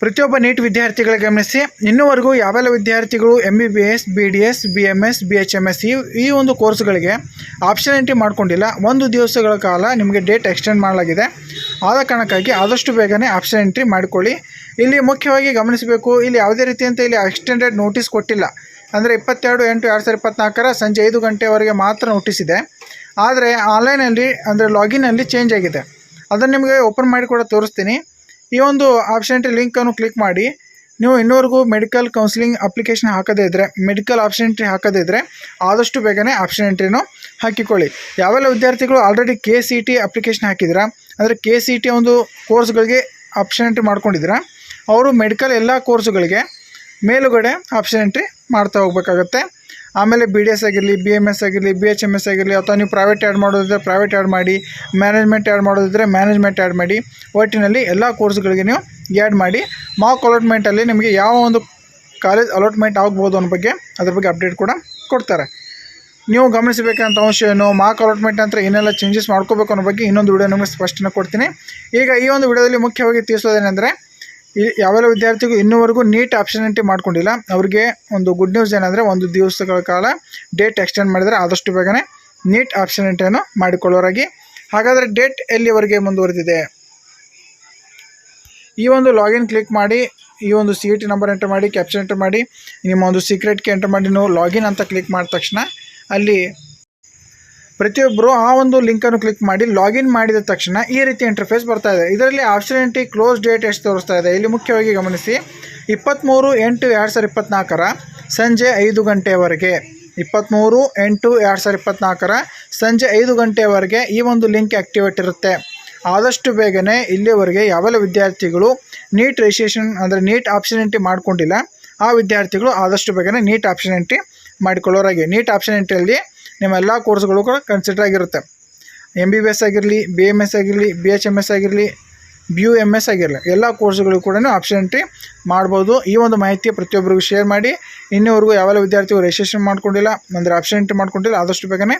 ಪ್ರತಿಯೊಬ್ಬ ನೀಟ್ ವಿದ್ಯಾರ್ಥಿಗಳ ಗಮನಿಸಿ, ಇನ್ನೂವರೆಗೂ ಯಾವೆಲ್ಲ ವಿದ್ಯಾರ್ಥಿಗಳು M B B S B D S B M S B H M S ಈ ಒಂದು ಕೋರ್ಸ್ಗಳಿಗೆ ಆಪ್ಷನ್ ಎಂಟ್ರಿ ಮಾಡಿಕೊಂಡಿಲ್ಲ, ಒಂದು ದಿವಸಗಳ ಕಾಲ ನಿಮಗೆ ಡೇಟ್ ಎಕ್ಸ್ಟೆಂಡ್ ಮಾಡಲಾಗಿದೆ. ಆದ ಕಾರಣಕ್ಕಾಗಿ ಆದಷ್ಟು ಬೇಗನೆ ಆಪ್ಷನ್ ಎಂಟ್ರಿ ಮಾಡಿಕೊಳ್ಳಿ. ಇಲ್ಲಿ ಮುಖ್ಯವಾಗಿ ಗಮನಿಸಬೇಕು, ಇಲ್ಲಿ ಯಾವುದೇ ರೀತಿಯಂತ ಇಲ್ಲಿ ಎಕ್ಸ್ಟೆಂಡೆಡ್ ನೋಟಿಸ್ ಕೊಟ್ಟಿಲ್ಲ. ಅಂದರೆ ಇಪ್ಪತ್ತೆರಡು, ಎಂಟು, ಎರಡು ಸಾವಿರದ ಇಪ್ಪತ್ನಾಲ್ಕರ ಸಂಜೆ ಐದು ಗಂಟೆವರೆಗೆ ಮಾತ್ರ ನೋಟಿಸ್ ಇದೆ. ಆದರೆ ಆನ್ಲೈನಲ್ಲಿ ಅಂದರೆ ಲಾಗಿನಲ್ಲಿ ಚೇಂಜ್ ಆಗಿದೆ. ಅದನ್ನು ನಿಮಗೆ ಓಪನ್ ಮಾಡಿ ಕೂಡ ತೋರಿಸ್ತೀನಿ. ಈ ಒಂದು ಆಪ್ಷನ್ ಲಿಂಕನ್ನು ಕ್ಲಿಕ್ ಮಾಡಿ, ನೀವು ಇನ್ನೂವರೆಗೂ ಮೆಡಿಕಲ್ ಕೌನ್ಸಿಲಿಂಗ್ ಅಪ್ಲಿಕೇಶನ್ ಹಾಕದೇ ಇದ್ದರೆ ಮೆಡಿಕಲ್ ಆಪ್ಷನ್ ಎಂಟ್ರಿ ಹಾಕದೇ ಇದ್ದರೆ ಆದಷ್ಟು ಬೇಗನೆ ಆಪ್ಷನ್ ಎಂಟ್ರಿನೂ ಹಾಕಿಕೊಳ್ಳಿ. ಯಾವೆಲ್ಲ ವಿದ್ಯಾರ್ಥಿಗಳು already K C T application ಹಾಕಿದ್ದೀರಾ ಅಂದರೆ ಕೆ ಸಿ ಟಿ ಒಂದು ಕೋರ್ಸ್ಗಳಿಗೆ ಆಪ್ಷನ್ ಎಂಟ್ರಿ ಮಾಡ್ಕೊಂಡಿದ್ದೀರಾ ಅವರು ಮೆಡಿಕಲ್ ಎಲ್ಲ ಕೋರ್ಸ್ಗಳಿಗೆ ಮೇಲುಗಡೆ ಆಪ್ಷನ್ ಎಂಟ್ರಿ ಮಾಡ್ತಾ ಹೋಗ್ಬೇಕಾಗತ್ತೆ. ಆಮೇಲೆ ಬಿ ಡಿ ಎಸ್ ಆಗಿರಲಿ ಬಿ ಎಂ ಎಸ್ ಆಗಿರಲಿ ಬಿ ಎಚ್ ಎಂ ಎಸ್ ಆಗಿರಲಿ, ಅಥವಾ ನೀವು ಪ್ರೈವೇಟ್ ಆ್ಯಡ್ ಮಾಡೋದಿದ್ರೆ ಪ್ರೈವೇಟ್ ಆ್ಯಡ್ ಮಾಡಿ ಮ್ಯಾನೇಜ್ಮೆಂಟ್ ಆ್ಯಡ್ ಮಾಡೋದಿದ್ರೆ ಮ್ಯಾನೇಜ್ಮೆಂಟ್ ಆ್ಯಡ್ ಮಾಡಿ, ಒಟ್ಟಿನಲ್ಲಿ ಎಲ್ಲ ಕೋರ್ಸ್ಗಳಿಗೆ ನೀವು ಆ್ಯಡ್ ಮಾಡಿ ಮಾಕ್ ಅಲಾಟ್ಮೆಂಟಲ್ಲಿ ನಿಮಗೆ ಯಾವ ಒಂದು ಕಾಲೇಜ್ ಅಲಾಟ್ಮೆಂಟ್ ಆಗ್ಬೋದು ಅನ್ನೋ ಬಗ್ಗೆ, ಅದ್ರ ಬಗ್ಗೆ ಅಪ್ಡೇಟ್ ಕೂಡ ಕೊಡ್ತಾರೆ. ನೀವು ಗಮನಿಸಬೇಕಂತ ಅಂಶ ಏನು ಮಾಕ್ ಅಲಾಟ್ಮೆಂಟ್ ಅಂತ ಏನೆಲ್ಲ ಚೇಂಜಸ್ ಮಾಡ್ಕೋಬೇಕು ಅನ್ನೋ ಬಗ್ಗೆ ಇನ್ನೊಂದು ವಿಡಿಯೋ ನಿಮಗೆ ಸ್ಪಷ್ಟನೆ ಕೊಡ್ತೀನಿ. ಈಗ ಈ ಒಂದು ವಿಡಿಯೋದಲ್ಲಿ ಮುಖ್ಯವಾಗಿ ತಿಳಿಸೋದೇನೆಂದರೆ ಯಾವೆಲ್ಲ ವಿದ್ಯಾರ್ಥಿಗೂ ಇನ್ನೂವರೆಗೂ ನೀಟ್ ಆಪ್ಷನಿಟಿ ಮಾಡ್ಕೊಂಡಿಲ್ಲ, ಅವರಿಗೆ ಒಂದು ಗುಡ್ ನ್ಯೂಸ್ ಏನಂದರೆ ಒಂದು ದಿವಸಗಳ ಕಾಲ ಡೇಟ್ ಎಕ್ಸ್ಟೆಂಡ್ ಮಾಡಿದರೆ ಆದಷ್ಟು ಬೇಗನೆ ನೀಟ್ ಆಪ್ಷನಿಟಿಯನ್ನು ಮಾಡಿಕೊಳ್ಳೋರಾಗಿ. ಹಾಗಾದರೆ ಡೇಟ್ ಎಲ್ಲಿವರೆಗೆ ಮುಂದುವರೆದಿದೆ? ಈ ಒಂದು ಲಾಗಿನ್ ಕ್ಲಿಕ್ ಮಾಡಿ, ಈ ಒಂದು C E T number enter ಮಾಡಿ ಕ್ಯಾಪ್ಷನ್ ಎಂಟರ್ ಮಾಡಿ, ನಿಮ್ಮ ಒಂದು ಸೀಕ್ರೆಟ್ಗೆ ಎಂಟರ್ ಮಾಡಿ, ನೀವು ಲಾಗಿನ್ ಅಂತ ಕ್ಲಿಕ್ ಮಾಡಿದ ತಕ್ಷಣ ಅಲ್ಲಿ ಪ್ರತಿಯೊಬ್ಬರು ಆ ಒಂದು ಲಿಂಕನ್ನು ಕ್ಲಿಕ್ ಮಾಡಿ ಲಾಗಿನ್ ಮಾಡಿದ ತಕ್ಷಣ ಈ ರೀತಿ ಇಂಟರ್ಫೇಸ್ ಬರ್ತಾ ಇದೆ. ಇದರಲ್ಲಿ ಆಪ್ಷನಿಟಿ ಕ್ಲೋಸ್ ಡೇಟ್ ಎಷ್ಟು ತೋರಿಸ್ತಾ ಇದೆ? ಇಲ್ಲಿ ಮುಖ್ಯವಾಗಿ ಗಮನಿಸಿ ಇಪ್ಪತ್ತ್ಮೂರು ಎಂಟು ಎರಡು ಸಾವಿರದ ಇಪ್ಪತ್ತ್ನಾಲ್ಕರ ಸಂಜೆ ಐದು ಗಂಟೆವರೆಗೆ. ಇಪ್ಪತ್ತ್ಮೂರು ಎಂಟು ಎರಡು ಸಾವಿರದ ಇಪ್ಪತ್ತ್ನಾಲ್ಕರ ಸಂಜೆ ಐದು ಗಂಟೆವರೆಗೆ ಈ ಒಂದು ಲಿಂಕ್ ಆ್ಯಕ್ಟಿವೇಟ್ ಇರುತ್ತೆ. ಆದಷ್ಟು ಬೇಗನೆ ಇಲ್ಲಿವರೆಗೆ ಯಾವೆಲ್ಲ ವಿದ್ಯಾರ್ಥಿಗಳು ನೀಟ್ ರಿಜಿಸ್ಟ್ರೇಷನ್ ಅಂದರೆ ನೀಟ್ ಆಪ್ಷನ್ ಎಂಟ್ರಿ ಮಾಡ್ಕೊಂಡಿಲ್ಲ, ಆ ವಿದ್ಯಾರ್ಥಿಗಳು ಆದಷ್ಟು ಬೇಗನೆ ನೀಟ್ ಆಪ್ಷನ್ ಎಂಟ್ರಿ ಮಾಡಿಕೊಳ್ಳೋರಾಗಿ. ನೀಟ್ ಆಪ್ಷನ್ ಎಂಟ್ರಿಯಲ್ಲಿ ನಿಮ್ಮ ಎಲ್ಲ ಕೋರ್ಸ್ಗಳು ಕೂಡ ಕನ್ಸಿಡರ್ ಆಗಿರುತ್ತೆ. ಎಂ ಬಿ ಬಿ ಎಸ್ ಆಗಿರಲಿ ಬಿ ಎಂ ಎಸ್ ಆಗಿರಲಿ ಬಿ ಎಚ್ ಎಂ ಎಸ್ ಆಗಿರಲಿ ಬಿ ಯು ಎಂ ಎಸ್ ಆಗಿರಲಿ, ಎಲ್ಲ ಕೋರ್ಸ್ಗಳು ಕೂಡ ಆಪ್ಷನ್ ಎಂಟ್ರಿ ಮಾಡ್ಬೋದು. ಈ ಒಂದು ಮಾಹಿತಿ ಪ್ರತಿಯೊಬ್ಬರಿಗೂ ಶೇರ್ ಮಾಡಿ. ಇನ್ನೂವರೆಗೂ ಯಾವೆಲ್ಲ ವಿದ್ಯಾರ್ಥಿಗಳು ರಿಜಿಸ್ಟ್ರೇಷನ್ ಮಾಡ್ಕೊಂಡಿಲ್ಲ, ಅಂದರೆ ಆಪ್ಷನ್ ಎಂಟ್ರಿ ಮಾಡ್ಕೊಂಡಿಲ್ಲ, ಆದಷ್ಟು ಬೇಗನೆ